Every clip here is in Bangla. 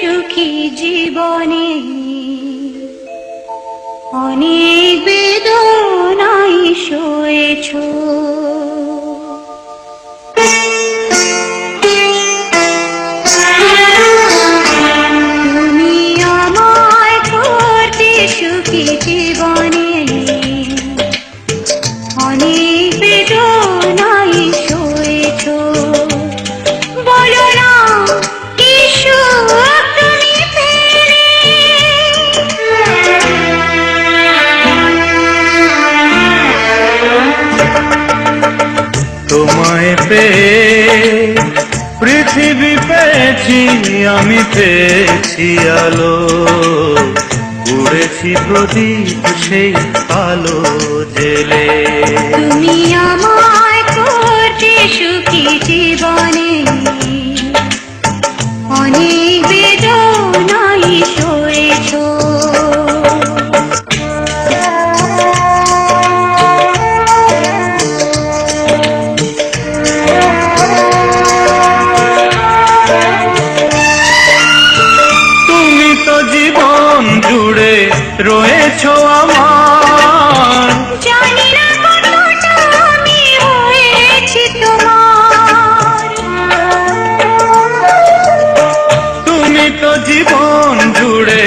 সুখী জীবনে। অনেক বেদনাই শোয়েছো। পেয়ে পৃথিবী পেয়েছি, আমি পেয়েছি আলো। উড়েছি প্রদীপ সেই আলো জেলে। তুমি আমায় সুখী জীবনে রয়েছ আমার। জানি না কতটা আমি হয়েছি তোমার। তুমি তো জীবন জুড়ে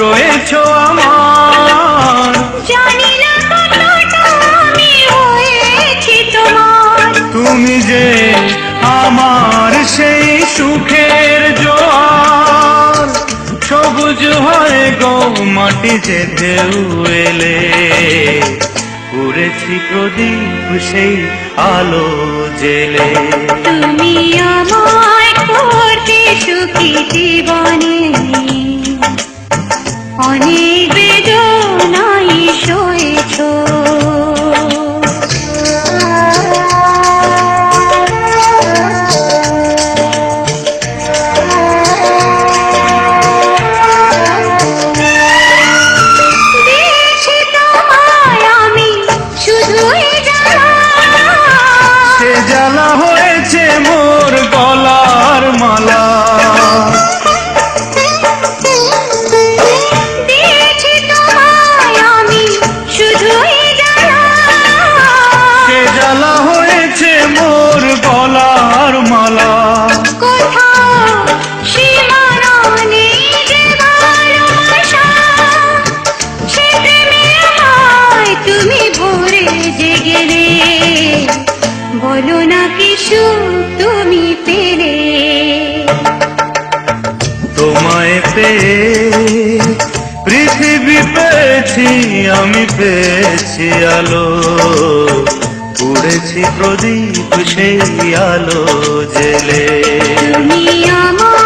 রয়েছ আমার। মাটি যে ঢেউ এলে উড়েছি প্রদীপ সেই আলো জেলে। তুমি আমায় করতে সুখী জীবনে। অনেক জ্বালা হয়েছে মোর গলার মালা। তুমি ভরে জেগেলে। বলো না কি সুখ তুমি পেলে। তোমায় পেয়ে পৃথিবী পেয়েছি আমি পেয়েছি আলো। উড়েছি প্রদীপ সেই আলো জেলে। আমায়